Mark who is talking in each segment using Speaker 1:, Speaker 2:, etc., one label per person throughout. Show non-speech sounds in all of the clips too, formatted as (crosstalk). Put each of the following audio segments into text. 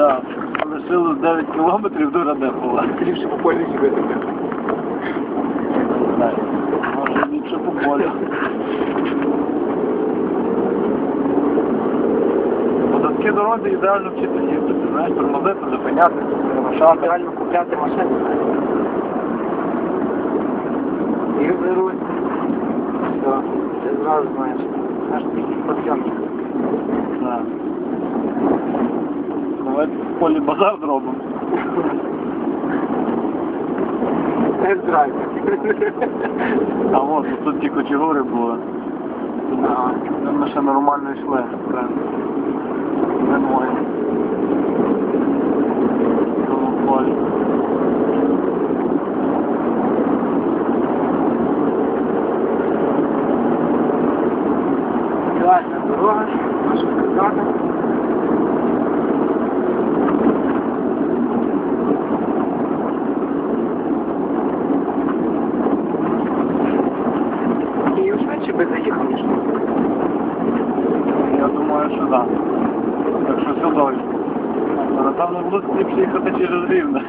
Speaker 1: Да. Лишилось 9 кілометрів до Радехова.
Speaker 2: Ліпше по полі їздити.
Speaker 1: Не знаю. Може ліпше по полю. По дорозі ідеально вчити їздити, знаєш, тормозити, зупинятися, перемішати.
Speaker 2: Реально купляти машину. І беруть. Все, ти зразу знаєш. Знаєш, такий подйомник.
Speaker 1: Да. Давайте в полі базар зробимо.
Speaker 2: Тест-драйв.
Speaker 1: А от, ну, тут ті кочегури були.
Speaker 2: Ага.
Speaker 1: Ми ще нормально йшли. Полі.
Speaker 2: Класна дорога, можу сказати. І швидше би заїхав, ніж тут.
Speaker 1: Я думаю, що так. Що все добре. Напевно, буде ліпше їхати через рівне.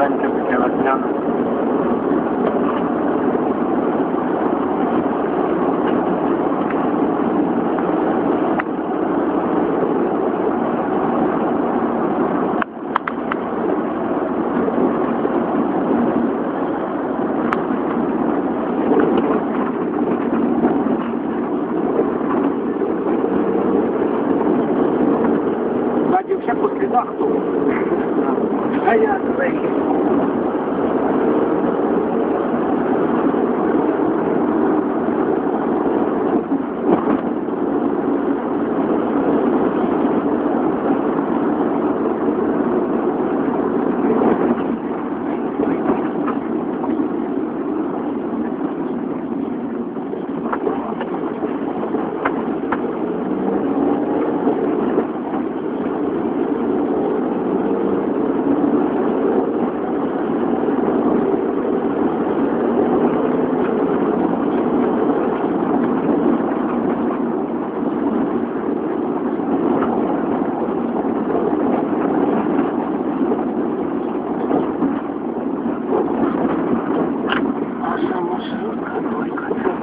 Speaker 1: Біженьке таке весняне.
Speaker 2: Раді все по слідах тут. А я заїхав. Наша машинка, только це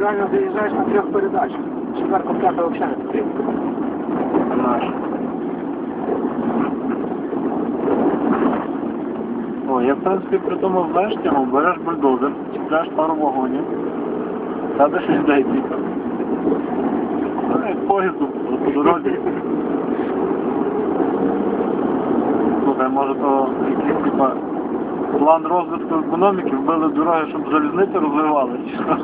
Speaker 2: Реально заїжджаєш на трьох передачах. Четверта, п'ята взагалі не потрібно.
Speaker 1: О, я в принципі при тому вештягу береш бульдозер, чіпляєш пару вагонів, садиш людей типу. Ну, як поїзду по дорозі. Слухай, може то якийсь типа план розвитку економіки вбили дороги, щоб залізниці розвивалися.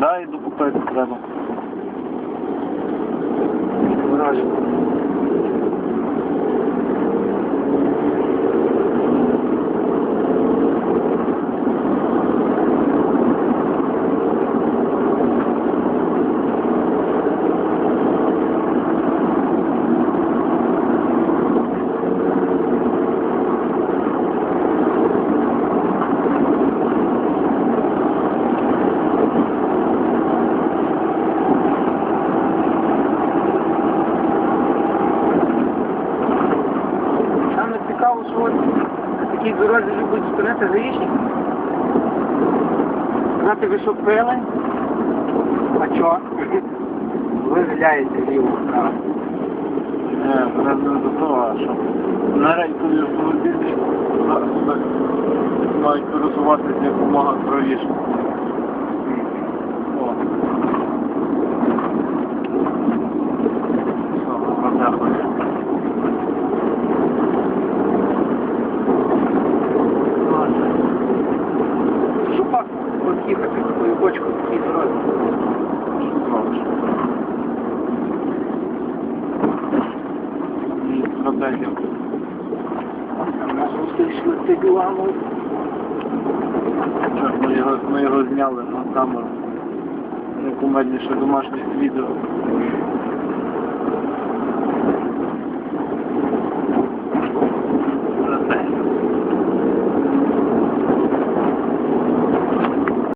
Speaker 1: Да, і докупити треба.
Speaker 2: стало, що от такі дорозі любить спинити гаїшні. Сказати, ви що пили? А чо? (laughs) Ви виляєте ліво
Speaker 1: Не, Правда до того, що на рейкові автомобілі мають користуватися якомога правіше. Що, Ми його, ми його зняли на камеру. Найкумедніше домашнє відео.